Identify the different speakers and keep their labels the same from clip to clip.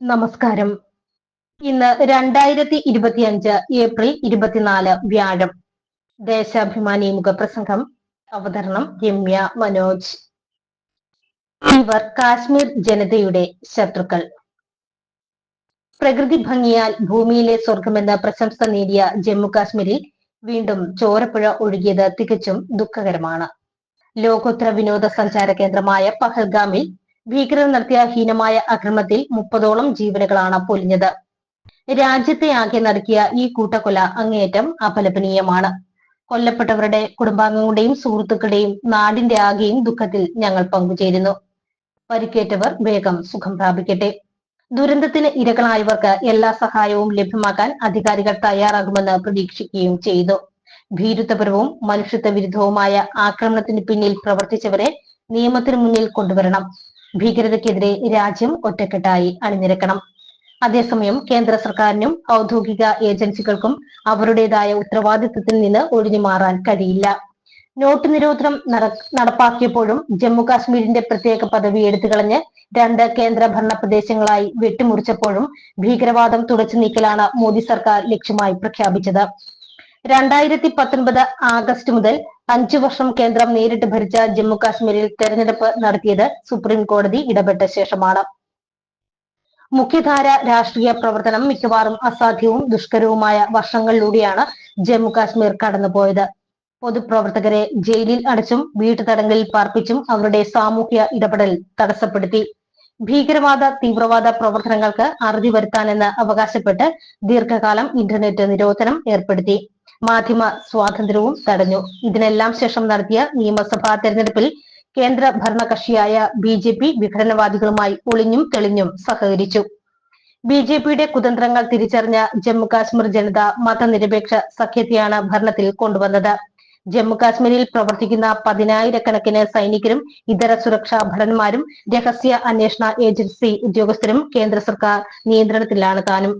Speaker 1: നമസ്കാരം. ഇന്ന് രണ്ടായിരത്തി ഇരുപത്തിയഞ്ച് ഏപ്രിൽ ഇരുപത്തിനാല് വ്യാഴം. ദേശാഭിമാനി മുഖപ്രസംഗം അവതരണം രമ്യ മനോജ്. ഇവർ കാശ്മീർ ജനതയുടെ ശത്രുക്കൾ. പ്രകൃതി ഭംഗിയാൽ ഭൂമിയിലെ സ്വർഗമെന്ന പ്രശംസ നേടിയ ജമ്മു കാശ്മീരിൽ വീണ്ടും ചോരപ്പുഴ ഒഴുകിയത് തികച്ചും ദുഃഖകരമാണ്. ലോകോത്തര വിനോദസഞ്ചാര കേന്ദ്രമായ പഹൽഗാമിൽ ഭീകരർ നടത്തിയ ഹീനമായ അക്രമത്തിൽ മുപ്പതോളം ജീവനുകളാണ് പൊലിഞ്ഞത്. രാജ്യത്തെ ആകെ നടക്കിയ ഈ കൂട്ടക്കൊല അങ്ങേയറ്റം അപലപനീയമാണ്. കൊല്ലപ്പെട്ടവരുടെ കുടുംബാംഗങ്ങളുടെയും സുഹൃത്തുക്കളുടെയും നാടിന്റെ ആകെയും ദുഃഖത്തിൽ ഞങ്ങൾ പങ്കുചേരുന്നു. പരിക്കേറ്റവർ വേഗം സുഖം പ്രാപിക്കട്ടെ. ദുരന്തത്തിന് ഇരകളായവർക്ക് എല്ലാ സഹായവും ലഭ്യമാക്കാൻ അധികാരികൾ തയ്യാറാകുമെന്ന് പ്രതീക്ഷിക്കുകയും ചെയ്തു. ഭീരുത്വപരവും മനുഷ്യത്വ വിരുദ്ധവുമായ ആക്രമണത്തിന് പിന്നിൽ പ്രവർത്തിച്ചവരെ നിയമത്തിന് മുന്നിൽ കൊണ്ടുവരണം. ഭീകരതയ്ക്കെതിരെ രാജ്യം ഒറ്റക്കെട്ടായി അണിനിരക്കണം. അതേസമയം കേന്ദ്ര സർക്കാരിനും ഔദ്യോഗിക ഏജൻസികൾക്കും അവരുടേതായ ഉത്തരവാദിത്വത്തിൽ നിന്ന് ഒഴിഞ്ഞു മാറാൻ കഴിയില്ല. നോട്ട് നിരോധനം നടപ്പാക്കിയപ്പോഴും ജമ്മു കാശ്മീരിന്റെ പ്രത്യേക പദവി എടുത്തു കളഞ്ഞ് രണ്ട് കേന്ദ്ര ഭരണ പ്രദേശങ്ങളായി വെട്ടിമുറിച്ചപ്പോഴും ഭീകരവാദം തുടച്ചു നീക്കലാണ് മോദി സർക്കാർ ലക്ഷ്യമായി പ്രഖ്യാപിച്ചത്. രണ്ടായിരത്തി പത്തൊൻപത് ആഗസ്റ്റ് മുതൽ അഞ്ചു വർഷം കേന്ദ്രം നേരിട്ട് ഭരിച്ച ജമ്മു കാശ്മീരിൽ തെരഞ്ഞെടുപ്പ് നടത്തിയത് സുപ്രീം കോടതി ഇടപെട്ട ശേഷമാണ്. മുഖ്യധാര രാഷ്ട്രീയ പ്രവർത്തനം മിക്കവാറും അസാധ്യവും ദുഷ്കരവുമായ വർഷങ്ങളിലൂടെയാണ് ജമ്മു കാശ്മീർ കടന്നുപോയത്. പൊതുപ്രവർത്തകരെ ജയിലിൽ അടച്ചും വീട്ടുതടങ്കലിൽ പാർപ്പിച്ചും അവരുടെ സാമൂഹ്യ ഇടപെടൽ തടസ്സപ്പെടുത്തി. ഭീകരവാദ തീവ്രവാദ പ്രവർത്തനങ്ങൾക്ക് അറുതി വരുത്താനെന്ന് അവകാശപ്പെട്ട് ദീർഘകാലം ഇന്റർനെറ്റ് നിരോധനം ഏർപ്പെടുത്തി. മാധ്യമ സ്വാതന്ത്ര്യവും തടഞ്ഞു. ഇതിനെല്ലാം ശേഷം നടത്തിയ നിയമസഭാ തെരഞ്ഞെടുപ്പിൽ കേന്ദ്ര ഭരണകക്ഷിയായ ബി ജെ പി വിഘടനവാദികളുമായി ഒളിഞ്ഞും തെളിഞ്ഞും സഹകരിച്ചു. ബി ജെ പിയുടെ കുതന്ത്രങ്ങൾ തിരിച്ചറിഞ്ഞ ജമ്മു കാശ്മീർ ജനത മതനിരപേക്ഷ സഖ്യത്തെയാണ് ഭരണത്തിൽ കൊണ്ടുവന്നത്. ജമ്മു കാശ്മീരിൽ പ്രവർത്തിക്കുന്ന പതിനായിരക്കണക്കിന് സൈനികരും ഇതര സുരക്ഷാ ഭടന്മാരും രഹസ്യ അന്വേഷണ ഏജൻസി ഉദ്യോഗസ്ഥരും കേന്ദ്ര സർക്കാർ നിയന്ത്രണത്തിലാണ് താനും.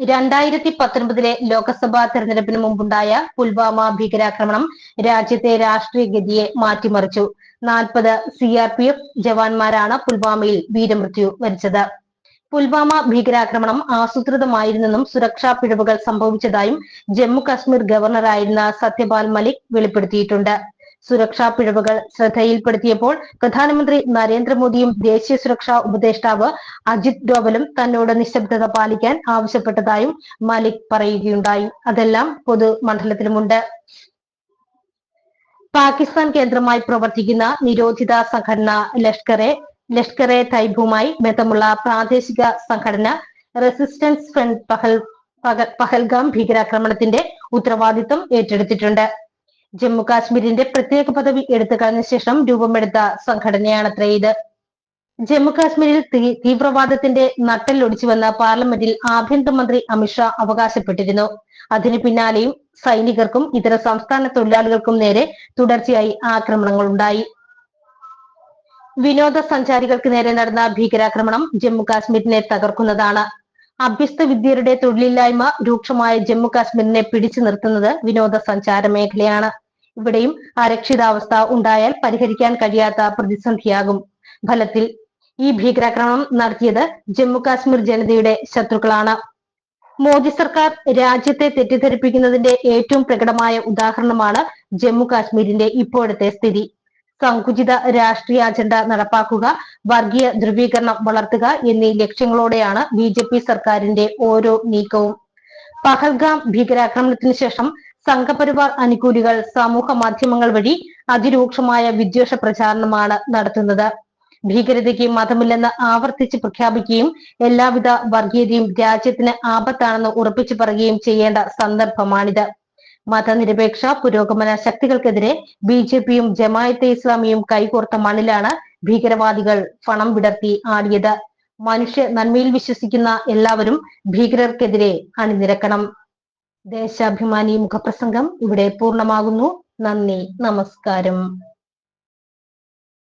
Speaker 1: രണ്ടായിരത്തി പത്തൊൻപതിലെ ലോക്സഭാ തെരഞ്ഞെടുപ്പിന് മുമ്പുണ്ടായ പുൽവാമ ഭീകരാക്രമണം രാജ്യത്തെ രാഷ്ട്രീയ ഗതിയെ മാറ്റിമറിച്ചു. നാൽപ്പത് സി ആർ പി എഫ് ജവാന്മാരാണ് പുൽവാമയിൽ വീരമൃത്യു വരിച്ചത്. പുൽവാമ ഭീകരാക്രമണം ആസൂത്രിതമായിരുന്നെന്നും സുരക്ഷാ പിഴവുകൾ സംഭവിച്ചതായും ജമ്മു കാശ്മീർ ഗവർണറായിരുന്ന സത്യപാൽ മലിക് വെളിപ്പെടുത്തിയിട്ടുണ്ട്. സുരക്ഷാ പിഴവുകൾ ശ്രദ്ധയിൽപ്പെടുത്തിയപ്പോൾ പ്രധാനമന്ത്രി നരേന്ദ്രമോദിയും ദേശീയ സുരക്ഷാ ഉപദേഷ്ടാവ് അജിത് ഡോവലും തന്നോട് നിശബ്ദത പാലിക്കാൻ ആവശ്യപ്പെട്ടതായും മാലിക് പറയുകയുണ്ടായി. അതെല്ലാം പൊതുമണ്ഡലത്തിലുമുണ്ട്. പാകിസ്ഥാൻ കേന്ദ്രമായി പ്രവർത്തിക്കുന്ന നിരോധിത സംഘടന ലഷ്കറെ ലഷ്കറെ തൈബുമായി ബന്ധമുള്ള പ്രാദേശിക സംഘടന റെസിസ്റ്റൻസ് ഫ്രണ്ട് പഹൽ പഹൽഗാം ഭീകരാക്രമണത്തിന്റെ ഉത്തരവാദിത്വം ഏറ്റെടുത്തിട്ടുണ്ട്. ജമ്മു കാശ്മീരിന്റെ പ്രത്യേക പദവി എടുത്തു കളഞ്ഞ ശേഷം രൂപമെടുത്ത സംഘടനയാണത്രേ ഇത്. ജമ്മു കാശ്മീരിൽ തീവ്രവാദത്തിന്റെ നട്ടലൊടിച്ചുവെന്ന് പാർലമെന്റിൽ ആഭ്യന്തരമന്ത്രി അമിത്ഷാ അവകാശപ്പെട്ടിരുന്നു. അതിനു പിന്നാലെയും സൈനികർക്കും ഇതര സംസ്ഥാന തൊഴിലാളികൾക്കും നേരെ തുടർച്ചയായി ആക്രമണങ്ങൾ ഉണ്ടായി വിനോദസഞ്ചാരികൾക്ക് നേരെ നടന്ന ഭീകരാക്രമണം ജമ്മു കാശ്മീരിനെ തകർക്കുന്നതാണ്. അഭ്യസ്ത വിദ്യരുടെ തൊഴിലില്ലായ്മ രൂക്ഷമായ ജമ്മു കാശ്മീരിനെ പിടിച്ചു നിർത്തുന്നത് വിനോദസഞ്ചാര മേഖലയാണ്. ഇവിടെയും അരക്ഷിതാവസ്ഥ ഉണ്ടായാൽ പരിഹരിക്കാൻ കഴിയാത്ത പ്രതിസന്ധിയാകും. ഫലത്തിൽ ഈ ഭീകരാക്രമണം നടത്തിയത് ജമ്മു കാശ്മീർ ജനതയുടെ ശത്രുക്കളാണ്. മോദി സർക്കാർ രാജ്യത്തെ തെറ്റിദ്ധരിപ്പിക്കുന്നതിന്റെ ഏറ്റവും പ്രകടമായ ഉദാഹരണമാണ് ജമ്മു കാശ്മീരിന്റെ ഇപ്പോഴത്തെ സ്ഥിതി. സങ്കുചിത രാഷ്ട്രീയ അജണ്ട നടപ്പാക്കുക വർഗീയ ധ്രുവീകരണം വളർത്തുക എന്നീ ലക്ഷ്യങ്ങളോടെയാണ് ബി ജെ പി സർക്കാരിന്റെ ഓരോ നീക്കവും. പഹൽഗാം ഭീകരാക്രമണത്തിന് ശേഷം സംഘപരിവാർ അനുകൂലികൾ സമൂഹ മാധ്യമങ്ങൾ വഴി അതിരൂക്ഷമായ വിദ്വേഷ പ്രചാരണമാണ് നടത്തുന്നത്. ഭീകരതയ്ക്ക് മതമില്ലെന്ന് ആവർത്തിച്ച് പ്രഖ്യാപിക്കുകയും എല്ലാവിധ വർഗീയതയും രാജ്യത്തിന് ആപത്താണെന്ന് ഉറപ്പിച്ചു പറയുകയും ചെയ്യേണ്ട സന്ദർഭമാണിത്. മതനിരപേക്ഷ പുരോഗമന ശക്തികൾക്കെതിരെ ബി ജെ പിയും ജമായത്തെ ഇസ്ലാമിയും കൈകോർത്ത മണ്ണിലാണ് ഭീകരവാദികൾ പണം വിടർത്തി ആടിയത്. മനുഷ്യ നന്മയിൽ വിശ്വസിക്കുന്ന എല്ലാവരും ഭീകരർക്കെതിരെ അണിനിരക്കണം. ദേശാഭിമാനി മുഖപ്രസംഗം ഇവിടെ പൂർണമാകുന്നു. നന്ദി നമസ്കാരം.